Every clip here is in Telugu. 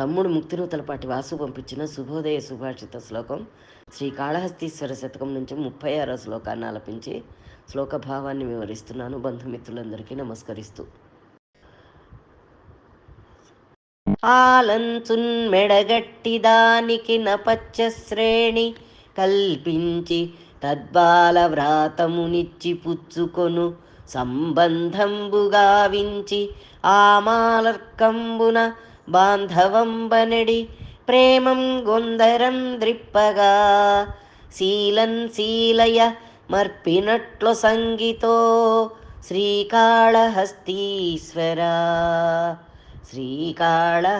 తమ్ముడు ముక్తినూతలపాటి వాసు పంపించిన శుభోదయ సుభాషిత శ్లోకం. శ్రీ కాళహస్తీశ్వర శతకం నుంచి ముప్పై ఆరో శ్లోకాన్ని ఆలపించి శ్లోక భావాన్ని వివరిస్తున్నాను. బంధుమిత్రులందరికీ నమస్కరిస్తూ. ఆలంచున్ మెడగట్టి దానికి నపచ్చ శ్రేణి కల్పించి తద్బాల వ్రాతమునిచ్చి పుచ్చుకొను సంబంధంబుగా వించి ఆమాలర్కంబున బాంధవంబనడి ప్రేమం గొందరం ద్రిప్పగా శీలన్ శీలయ మర్పినట్లు సంగీతో శ్రీకాళహస్తీశ్వరా శ్రీకాళహస్తీశ్వర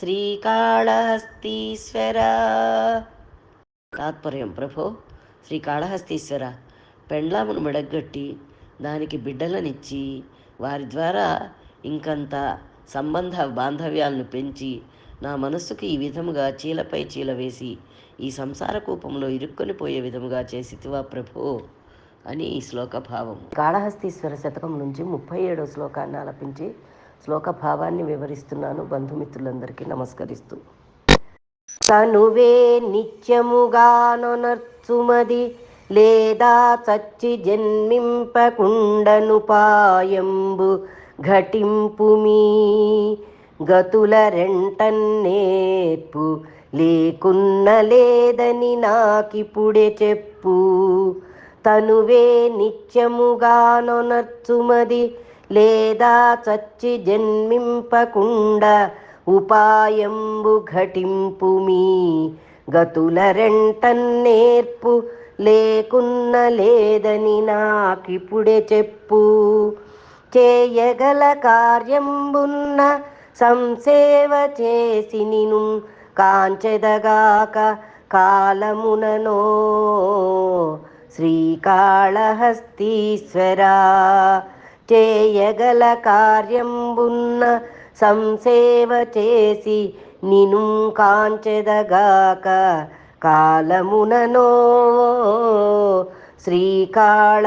శ్రీకాళహస్తీశ్వర తాత్పర్యం ప్రభో శ్రీకాళహస్తీశ్వర. పెండ్లామును మెడగట్టి దానికి బిడ్డలనిచ్చి వారి ద్వారా ఇంకంత సంబంధ బాంధవ్యాలను పెంచి నా మనస్సుకు ఈ విధముగా చీలపై చీల వేసి ఈ సంసార కూపంలో ఇరుక్కొని పోయే విధముగా చేసితివా ప్రభో? అని ఈ శ్లోక భావం కాళహస్తీశ్వర శతకం నుంచి ముప్పై ఏడో శ్లోకాన్ని ఆలపించి శ్లోక భావాన్ని వివరిస్తున్నాను బంధుమిత్రులందరికీ నమస్కరిస్తూ. తనువే నిత్యముగానొనర్చుమది లేదా చచ్చి జన్మింపకుండనుపాయంబు ఘటింపుమీ గతుల రెంటన్నేర్పు లేకున్న లేదని నాకిపుడే చెప్పు. తనువే నిత్యముగానొనర్చుమది లేదా చచ్చి జన్మింపకుండా ఉపాయంబు ఘటింపు మీ గతుల రెంటన్నేర్పు లేకున్న లేదని నాకిపుడే చెప్పు. చేయగల కార్యంబున్న సంసేవ చేసి నిను కాంచెదగాక కాలముననో. శ్రీకాళహస్తీశ్వరా చేయగల కార్యంబున్న సంసేవ చేసి నిను కాంచెదగాక కాలముననో. శ్రీకాళహస్తీశ్వరా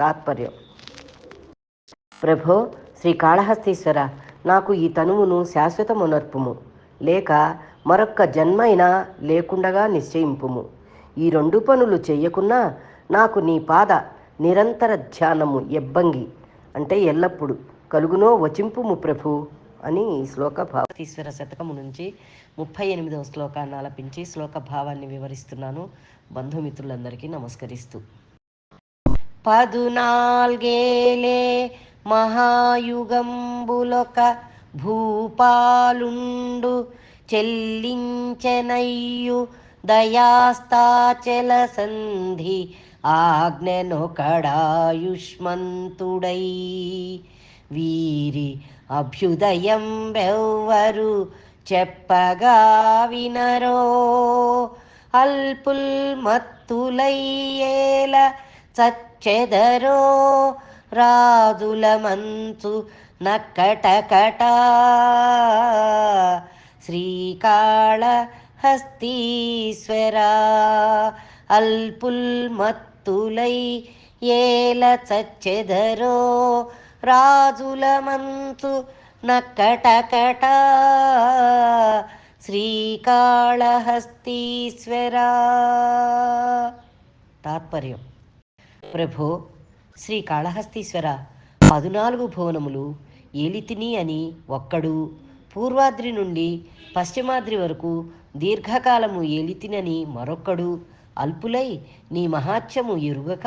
తాత్పర్యం. ప్రభో శ్రీ కాళహస్తీశ్వర నాకు ఈ తనువును శాశ్వతమునర్పుము. లేక మరొక్క జన్మైనా లేకుండగా నిశ్చయింపుము. ఈ రెండు పనులు చేయకున్నా నాకు నీ పాద నిరంతర ధ్యానము ఎబ్బంగి. అంటే ఎల్లప్పుడు కలుగునో వచింపుము ప్రభు అని ఈ శ్లోక భావతీశ్వర శతకము నుంచి ముప్పై ఎనిమిదవ శ్లోకాన్ని ఆలపించి శ్లోక భావాన్ని వివరిస్తున్నాను. బంధుమిత్రులందరికీ నమస్కరిస్తూ. పదునాల్గేలే మహాయుగంబులొక భూపాలుండు చెల్లించెనయ్యు దయాస్తాచల సంధి ఆజ్ఞనొకడాయుష్మంతుడై. వీరి అభ్యుదయం వెవ్వరు చెప్పగా వినరో. అల్పుల్ మత్తులయ్యేల చెదరో రాజుల మంచు నక్కటకట. శ్రీకాళ హస్తీశ్వరా అల్పుల్ మత్తులై ఏల చచ్చెదరో? రాజుల మంచు నక్కటకట. శ్రీకాళహస్తీశ్వరా. తాత్పర్యం. ప్రభో శ్రీ కాళహస్తీశ్వర పదునాలుగు భువనములు ఏలితిని అని ఒక్కడు పూర్వాద్రి నుండి పశ్చిమాద్రి వరకు దీర్ఘకాలము ఏలితినని మరొక్కడు అల్పులై నీ మహాత్యము ఎరుగక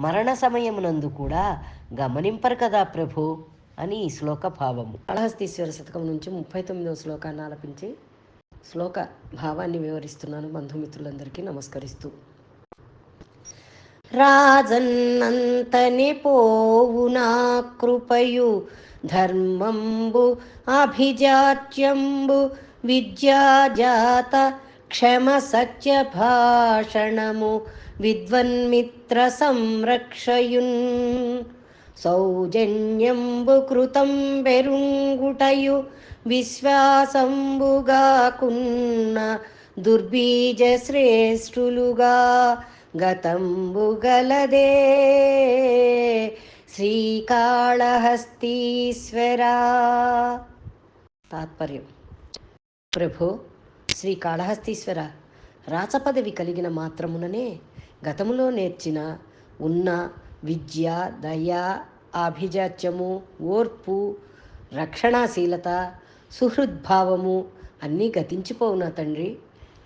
మరణ సమయమునందు కూడా గమనింపరు కదా ప్రభో అని ఈ శ్లోక భావము. కాళహస్తీశ్వర శతకం నుంచి ముప్పై తొమ్మిదవ శ్లోకాన్ని ఆలపించి శ్లోక భావాన్ని వివరిస్తున్నాను. బంధుమిత్రులందరికీ నమస్కరిస్తూ. రాజన్నంతని పోవునా కృపయు. ధర్మంబు అభిజాత్యంబు విద్యాజాత క్షమ సత్య భాషణము విద్వన్మిత్ర సంరక్షయున్. సౌజన్యంబు కృతం బెరుంగుటయు విశ్వాసంబుగాకున్న దుర్బీజ శ్రేష్ఠులుగా గతంబు గలదే శ్రీకాళహస్తీశ్వరా. తాత్పర్యం. ప్రభు శ్రీకాళహస్తీశ్వర. రాచపదవి కలిగిన మాత్రముననే గతములో నేర్చిన ఉన్న విద్య దయ ఆభిజాత్యము ఓర్పు రక్షణాశీలత సుహృద్భావము అన్నీ గతించిపోవునా తండ్రి?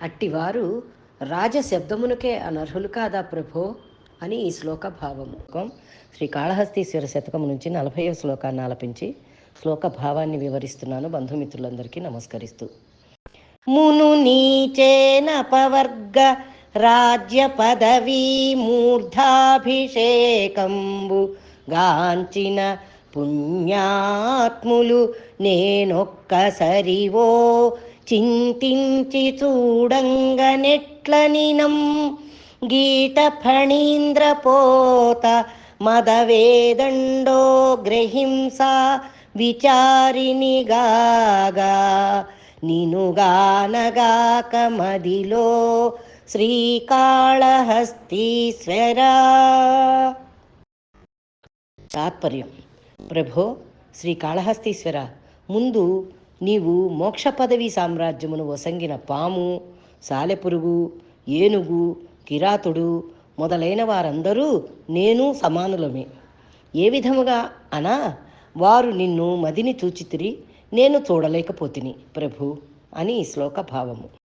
అట్టివారు రాజశబ్దమునకే అనర్హులు కాదా ప్రభో? అని ఈ శ్లోక భావము. శ్రీ కాళహస్తీశ్వర శతకము నుంచి నలభై శ్లోకాన్ని ఆలపించి శ్లోక భావాన్ని వివరిస్తున్నాను. బంధుమిత్రులందరికీ నమస్కరిస్తూ. మును నీచేనపవర్గ రాజ్య పదవీ మూర్ధాభిషేకంబు గాంచిన పుణ్యాత్ములు నేనొక్కసరివో చింతించి చూడంగనెట్లనినం గీత ఫణీంద్రపోత మదవేదండో గ్రహింస విచారినిగాగా నినుగానగాక మదిలో శ్రీకాళహస్తీశ్వరా. తాత్పర్యం. ప్రభో శ్రీకాళహస్తీశ్వర. ముందు నీవు మోక్ష పదవి సామ్రాజ్యమును వసంగిన పాము సాలెపురుగు ఏనుగు కిరాతుడు మొదలైన వారందరూ నేను సమానులమే. ఏ విధముగా అనా వారు నిన్ను మదిని చూచితిరి నేను చూడలేకపోతిని ప్రభు అని శ్లోక భావము